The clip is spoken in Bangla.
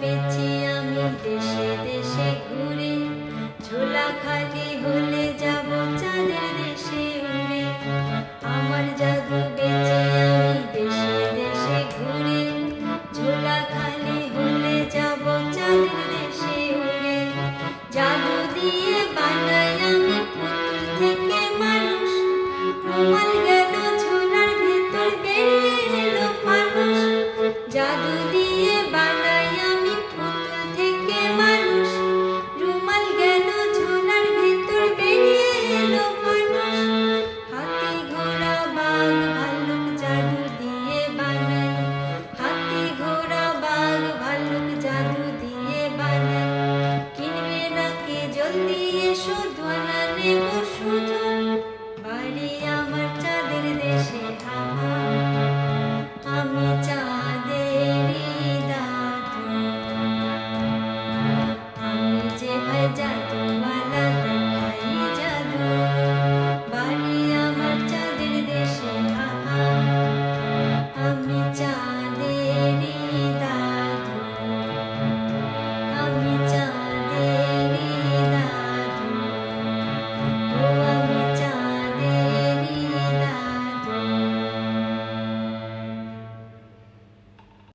বেঁচে আমি দেশে দেশে ঘুরে ঝোলা খালি হলে যাব চাঁদের দেশে উড়ে। আমার জাদু বেঁচে আমি দেশে দেশে ঘুরে ঝোলা খালি হলে যাব চাঁদের দেশে উড়ে। জাদু দিয়ে বানাই আমি পুতুল থেকে মানুষ প্রমাণ গেল ঝোলার ভিতর বেরিয়ে এলো মানুষ। জাদু দিয়ে শুধু বাড়ি